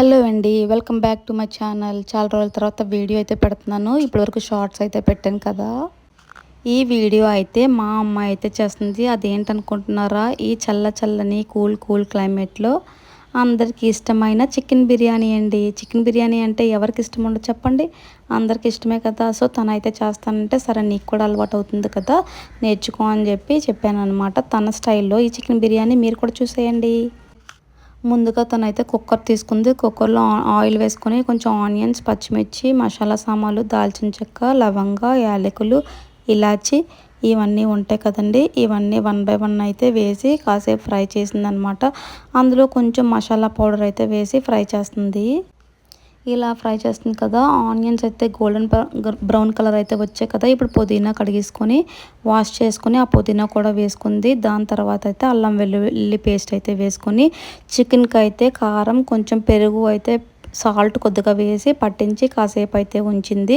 Hello అండి welcome back to my channel. చాలా రోజుల తర్వాత వీడియో అయితే పెడుతున్నాను. ఇప్పటివరకు షార్ట్స్ అయితే పెట్టాను కదా. ఈ వీడియో అయితే మా అమ్మ అయితే చేస్తుంది. అదేంటనుకుంటున్నారా? ఈ చల్ల చల్లని కూల్ కూల్ క్లైమేట్లో అందరికి ఇష్టమైన చికెన్ బిర్యానీ అండి. చికెన్ బిర్యానీ అంటే ఎవరికి ఇష్టం ఉండదు చెప్పండి. అందరికి ఇష్టమే కదా. సో తనైతే చేస్తానంటే సరే నీకు కూడా అలవాటు అవుతుంది కదా. నేర్చుకో అని చెప్పి చెప్పాను అనమాట తన స్టైల్లో ఈ చికెన్ బిర్యానీ మీరు కూడా చూసేయండి. ముందుగా తనైతే కుక్కర్ తీసుకుంది. కుక్కర్లో ఆయిల్ వేసుకొని కొంచెం ఆనియన్స్ పచ్చిమిర్చి మసాలా సామాన్లు దాల్చిన చెక్క లవంగ యాలకులు ఇలాచి ఇవన్నీ ఉంటాయి కదండి. ఇవన్నీ వన్ బై వన్ అయితే వేసి కాసేపు ఫ్రై చేసిందనమాట. అందులో కొంచెం మసాలా పౌడర్ అయితే వేసి ఫ్రై చేస్తుంది. ఇలా ఫ్రై చేస్తుంది కదా. ఆనియన్స్ అయితే గోల్డెన్ బ్రౌన్ కలర్ అయితే వచ్చాయి కదా. ఇప్పుడు పుదీనా కడిగేసుకొని వాష్ చేసుకొని ఆ పుదీనా కూడా వేసుకుంది. దాని తర్వాత అయితే అల్లం వెల్లుల్లి పేస్ట్ అయితే వేసుకొని చికెన్కి అయితే కారం కొంచెం పెరుగు అయితే సాల్ట్ కొద్దిగా వేసి పట్టించి కాసేపు అయితే ఉంచింది.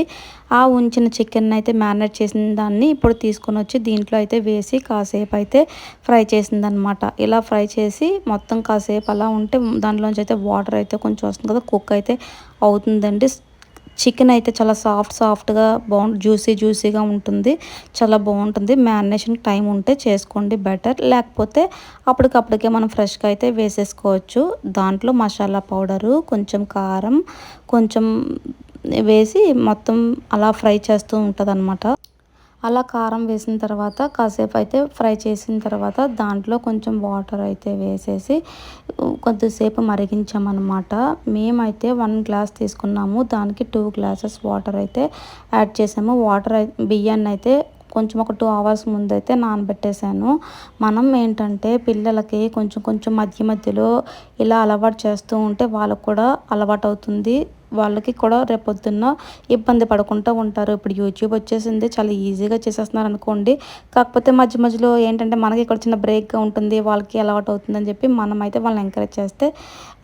ఆ ఉంచిన చికెన్ అయితే మ్యారినేట్ చేసిన దాన్ని ఇప్పుడు తీసుకొని వచ్చి దీంట్లో అయితే వేసి కాసేపు అయితే ఫ్రై చేసింది అనమాట ఇలా ఫ్రై చేసి మొత్తం కాసేపు అలా ఉంటే దాంట్లోంచి అయితే వాటర్ అయితే కొంచెం వస్తుంది కదా కుక్ అయితే అవుతుందండి. చికెన్ అయితే చాలా సాఫ్ట్ సాఫ్ట్గా బాగుంటుంది జ్యూసీ జ్యూసీగా ఉంటుంది. చాలా బాగుంటుంది. మ్యారినేషన్ టైం ఉంటే చేసుకోండి బెటర్ లేకపోతే అప్పటికప్పటికే మనం ఫ్రెష్గా అయితే వేసేసుకోవచ్చు. దాంట్లో మసాలా పౌడరు కొంచెం కారం కొంచెం వేసి మొత్తం అలా ఫ్రై చేస్తూ ఉంటుంది అలా కారం వేసిన తర్వాత కాసేపు అయితే ఫ్రై చేసిన తర్వాత దాంట్లో కొంచెం వాటర్ అయితే వేసేసి కొద్దిసేపు మరిగించామన్నమాట. మేమైతే వన్ గ్లాస్ తీసుకున్నాము. దానికి టూ గ్లాసెస్ వాటర్ అయితే యాడ్ చేసాము. వాటర్ బియ్యాన్ని అయితే కొంచెం ఒక టూ అవర్స్ ముందైతే నానబెట్టేశాను మనం ఏంటంటే పిల్లలకి కొంచెం కొంచెం మధ్య మధ్యలో ఇలా అలవాటు చేస్తూ ఉంటే వాళ్ళకు కూడా అలవాటు అవుతుంది. వాళ్ళకి కూడా రేపొద్దున్న ఇబ్బంది పడకుండా ఉంటారు. ఇప్పుడు యూట్యూబ్ వచ్చేసింది చాలా ఈజీగా చేసేస్తున్నారు అనుకోండి. కాకపోతే మధ్య మధ్యలో ఏంటంటే మనకి ఇక్కడ చిన్న బ్రేక్గా ఉంటుంది వాళ్ళకి అలవాటు అవుతుందని చెప్పి మనం అయితే వాళ్ళని ఎంకరేజ్ చేస్తే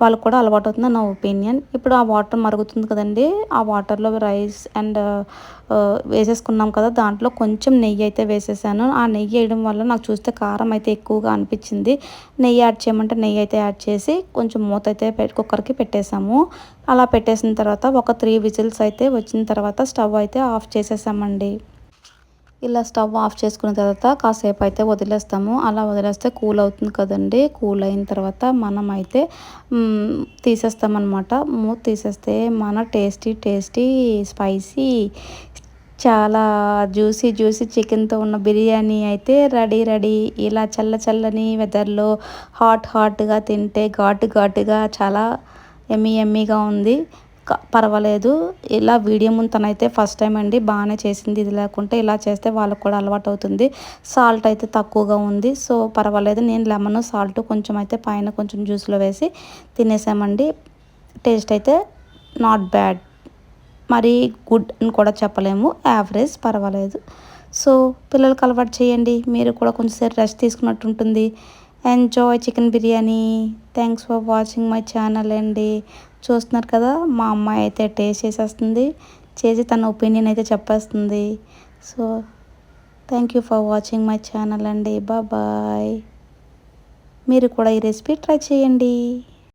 వాళ్ళకి కూడా అలవాటు అవుతుంది నా ఒపీనియన్ ఇప్పుడు ఆ వాటర్ మరుగుతుంది కదండి. ఆ వాటర్లో రైస్ అండ్ వేసేసుకున్నాం కదా దాంట్లో కొంచెం నెయ్యి అయితే వేసేసాను. ఆ నెయ్యి వేయడం వల్ల నాకు చూస్తే కారం అయితే ఎక్కువగా అనిపించింది. నెయ్యి యాడ్ చేయమంటే నెయ్యి అయితే యాడ్ చేసి కొంచెం మూత అయితే కుక్కర్కి పెట్టేసాము. అలా పెట్టేసిన తర్వాత ఒక త్రీ విజిల్స్ అయితే వచ్చిన తర్వాత స్టవ్ అయితే ఆఫ్ చేసేసామండి. ఇలా స్టవ్ ఆఫ్ చేసుకున్న తర్వాత కాసేపు అయితే వదిలేస్తాము. అలా వదిలేస్తే కూల్ అవుతుంది కదండి. కూల్ అయిన తర్వాత మనం అయితే తీసేస్తామన్నమాట. మూత తీసేస్తే మన టేస్టీ టేస్టీ స్పైసీ చాలా జ్యూసీ జ్యూసీ చికెన్తో ఉన్న బిర్యానీ అయితే రెడీ రెడీ. ఇలా చల్ల చల్లని వెదర్లో హాట్ హాట్గా తింటే ఘాటు ఘాటుగా చాలా ఎమ్మీ ఎమ్మీగా ఉంది. పర్వాలేదు. ఇలా వీడియో ముందు తనైతే ఫస్ట్ టైం అండి. బాగానే చేసింది ఇది లేకుంటే ఇలా చేస్తే వాళ్ళకు కూడా అలవాటు అవుతుంది సాల్ట్ అయితే తక్కువగా ఉంది. సో పర్వాలేదు. నేను లెమన్ సాల్ట్ కొంచెం అయితే పైన కొంచెం జ్యూస్లో వేసి తినేసామండి. టేస్ట్ అయితే నాట్ బ్యాడ్. మరి గుడ్ అని కూడా చెప్పలేము. యావరేజ్ పర్వాలేదు. సో పిల్లలకు అలవాటు చేయండి. మీరు కూడా కొంచెంసేపు రెస్ట్ తీసుకున్నట్టు ఉంటుంది. Enjoy chicken biryani. Thanks for watching my channel అండి. చూస్తున్నారు కదా మా అమ్మాయి అయితే టేస్ట్ చేసేస్తుంది. చేసి తన ఒపీనియన్ అయితే చెప్పేస్తుంది. So thank you for watching my channel అండి. బాయ్ మీరు కూడా ఈ రెసిపీ ట్రై చేయండి.